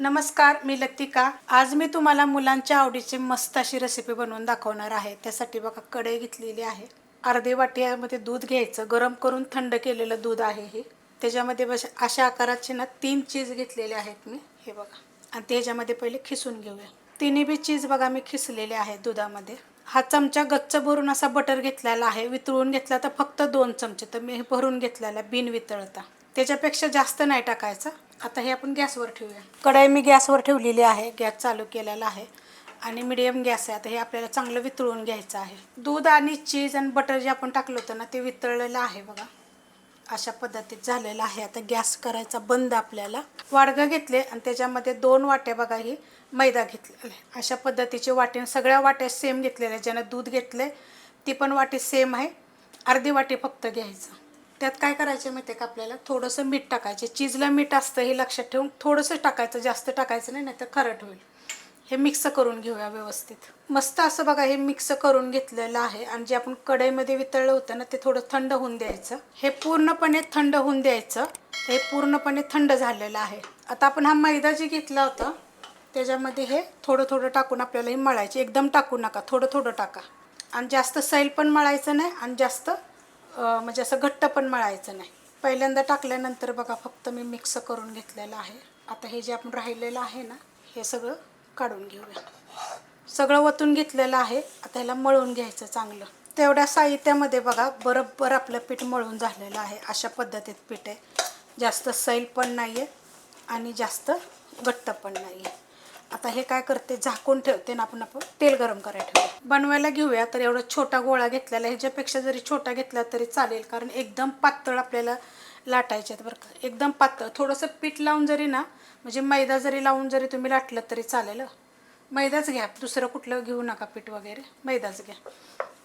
नमस्कार मी लतिका. आज मी तुम्हाला मुलांच्या आवडीची मस्त अशी रेसिपी बनवून दाखवणार आहे. त्यासाठी बघा कढई घेतलेली आहे. अर्धी वाटियामध्ये दूध घ्यायचं. गरम करून थंड केलेलं दूध आहे हे. त्याच्यामध्ये बस अशा आकाराचे ना तीन चीज घेतलेले आहेत मी. हे बघा. आणि त्याच्यामध्ये पहिले खिसून घेऊया. तिन्ही बी चीज बघा मी खिसलेले आहेत दुधामध्ये. हा चमचा गच्च भरून असा बटर घेतलेला आहे. वितळून घेतला तर फक्त दोन चमचे. तर मी हे भरून घेतलेला आहे, बिन वितळता. त्याच्यापेक्षा जास्त नाही टाकायचं. आता हे आपण गॅसवर ठेवूया. कढई मी गॅसवर ठेवलेली आहे गॅस चालू केलेला आहे. आणि मिडियम गॅस आहे. आता हे आपल्याला चांगलं वितळून घ्यायचं आहे. दूध आणि चीज आणि बटर जे आपण टाकलं होतं ना ते वितळलेलं आहे बघा. अशा पद्धतीत झालेलं आहे. आता गॅस करायचा बंद आपल्याला. वाडगं घेतले आणि त्याच्यामध्ये दोन वाट्या बघा ही मैदा घेतलेला आहे. अशा पद्धतीचे वाटी सगळ्या वाट्या सेम घेतलेल्या ज्यानं दूध घेतले ती पण वाटी सेम आहे. अर्धी वाटी फक्त घ्यायचं. त्यात काय करायचं माहिती आहे का आपल्याला? थोडंसं मीठ टाकायचे. चीजला मीठ असतं हे लक्षात ठेवून थोडंसं टाकायचं जास्त टाकायचं नाही नाहीतर खरट होईल हे मिक्स करून घेऊया व्यवस्थित. मस्त असं बघा हे मिक्स करून घेतलेलं आहे. आणि जे आपण कढईमध्ये वितळलं होतं ना ते थोडं थंड होऊन द्यायचं. हे पूर्णपणे थंड होऊन द्यायचं. हे पूर्णपणे थंड झालेलं आहे. आता आपण हा मैदा जे घेतला होता त्याच्यामध्ये हे थोडं थोडं टाकून आपल्याला हे मळायचे. एकदम टाकू नका थोडं थोडं टाका. आणि जास्त सैल पण मळायचं नाही आणि जास्त म्हणजे असं घट्ट पण मळायचं नाही. पहिल्यांदा टाकल्यानंतर बघा फक्त मी मिक्स करून घेतलेलं आहे. आता हे जे आपण राहिलेलं आहे ना हे सगळं काढून घेऊया. सगळं वतून घेतलेलं आहे. आता ह्याला मळून घ्यायचं चांगलं. तेवढ्या साहित्यामध्ये बघा बरोबर आपलं पीठ मळून झालेलं आहे. अशा पद्धतीत पीठ आहे. जास्त सैल पण नाही आहे आणि जास्त घट्ट पण नाही आहे आता हे काय करते झाकून ठेवते ना आपण आपण तेल गरम करायला ठेवू बनवायला घेऊया तर एवढा छोटा गोळा घेतलेला ह्याच्यापेक्षा जरी छोटा घेतला तरी चालेल कारण एकदम पातळ आपल्याला लाटायचे आहेत बरं का. एकदम पातळ. थोडंसं पीठ लावून जरी ना म्हणजे मैदा जरी लावून जरी तुम्ही लाटलं तरी चालेल. मैदाच घ्या. दुसरं कुठलं घेऊ नका पीठ वगैरे. मैदाच घ्या.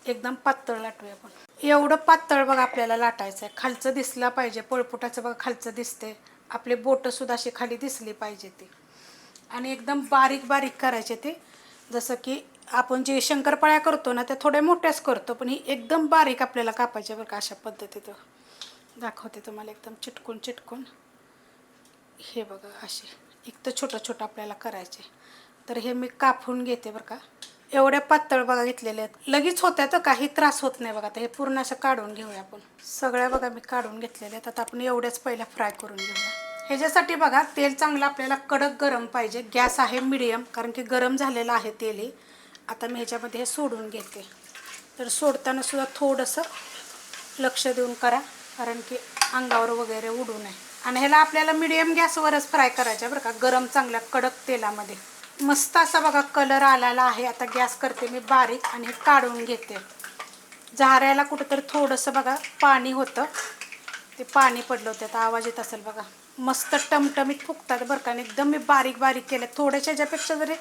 एकदम पातळ लाटूया आपण. एवढं पातळ बघा आपल्याला लाटायचं आहे खालचं दिसलं पाहिजे. पळपुटाचं बघा खालचं दिसते आपले बोटंसुद्धा अशी खाली दिसली पाहिजे ती. आणि एकदम बारीक बारीक करायचे ते. जसं की आपण जे शंकरपाळ्या करतो ना त्या थोड्या मोठ्याच करतो पण ही एकदम बारीक आपल्याला कापायच्या बरं का अशा पद्धतीत दाखवते तुम्हाला एकदम चिटकून चिटकून. हे बघा असे. एक तर छोटं छोटं आपल्याला करायचे. तर हे मी कापून घेते बरं का. एवढ्या पातळ बघा घेतलेले आहेत. लगेच होत्या तर काही त्रास होत नाही बघा आता. हे पूर्ण असं काढून घेऊया आपण. सगळ्या बघा मी काढून घेतलेल्या आहेत. आता आपण एवढ्याच पहिल्या फ्राय करून घेऊया. ह्याच्यासाठी बघा तेल चांगलं आपल्याला कडक गरम पाहिजे. गॅस आहे मिडियम कारण की गरम झालेलं आहे तेल हे. आता मी ह्याच्यामध्ये हे सोडून घेते. तर सोडताना सुद्धा थोडंसं लक्ष देऊन करा कारण की अंगावर वगैरे उडू नये. आणि ह्याला आपल्याला मिडियम गॅसवरच फ्राय करायचं बरं का गरम चांगल्या कडक तेलामध्ये. मस्त असा बघा कलर आलेला आहे. आता गॅस करते मी बारीक आणि हे काढून घेते. झाऱ्याला कुठंतरी थोडंसं बघा पाणी होतं. ते पाणी पडलं होतं. आता आवाज येत असेल बघा. मस्त टमटमीत फुगतात बरं का. आणि एकदम मी बारीक बारीक केल्या. थोड्याशा ह्याच्यापेक्षा जरी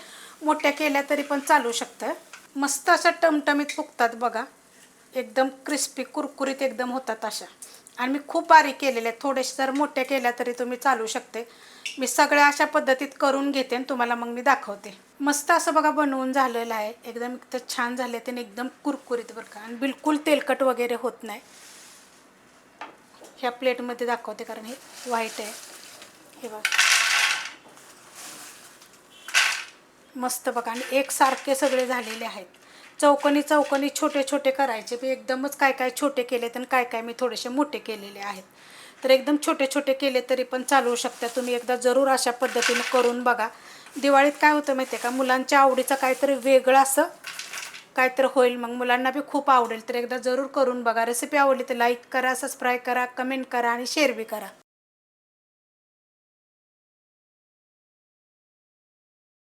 मोठ्या केल्या तरी पण चालू शकतं. मस्त अशा टमटमीत फुगतात बघा. एकदम क्रिस्पी कुरकुरीत एकदम होतात अशा. आणि मी खूप बारीक केलेल्या आहेत थोडेसे जर मोठ्या केल्या तरी तुम्ही चालू शकते. मी सगळ्या अशा पद्धतीत करून घेते आणि तुम्हाला मग मी दाखवते. मस्त असं बघा बनवून झालेलं आहे. एकदम एकदम छान झाले ते आणि एकदम कुरकुरीत बरं का. आणि बिलकुल तेलकट वगैरे होत नाही. ह्या प्लेटमध्ये दाखवते कारण हे व्हाईट आहे. हे बघा. मस्त बघा. आणि एकसारखे सगळे झालेले आहेत. चौकोनी चौकोनी छोटे छोटे करायचे. मी एकदमच काय काय छोटे केले आणि काय काय मी थोडेसे मोठे केलेले आहेत. तर एकदम छोटे छोटे केले तरी पण चालवू शकता. तुम्ही एकदा जरूर अशा पद्धतीने करून बघा. दिवाळीत काय होतं माहिती आहे का? मुलांच्या आवडीचं काहीतरी वेगळं असं काहीतरी होईल. मग मुलांना बी खूप आवडेल. तर एकदा जरूर करून बघा. रेसिपी आवडली तर लाईक करा सबस्क्राईब करा कमेंट करा आणि शेअर बी करा.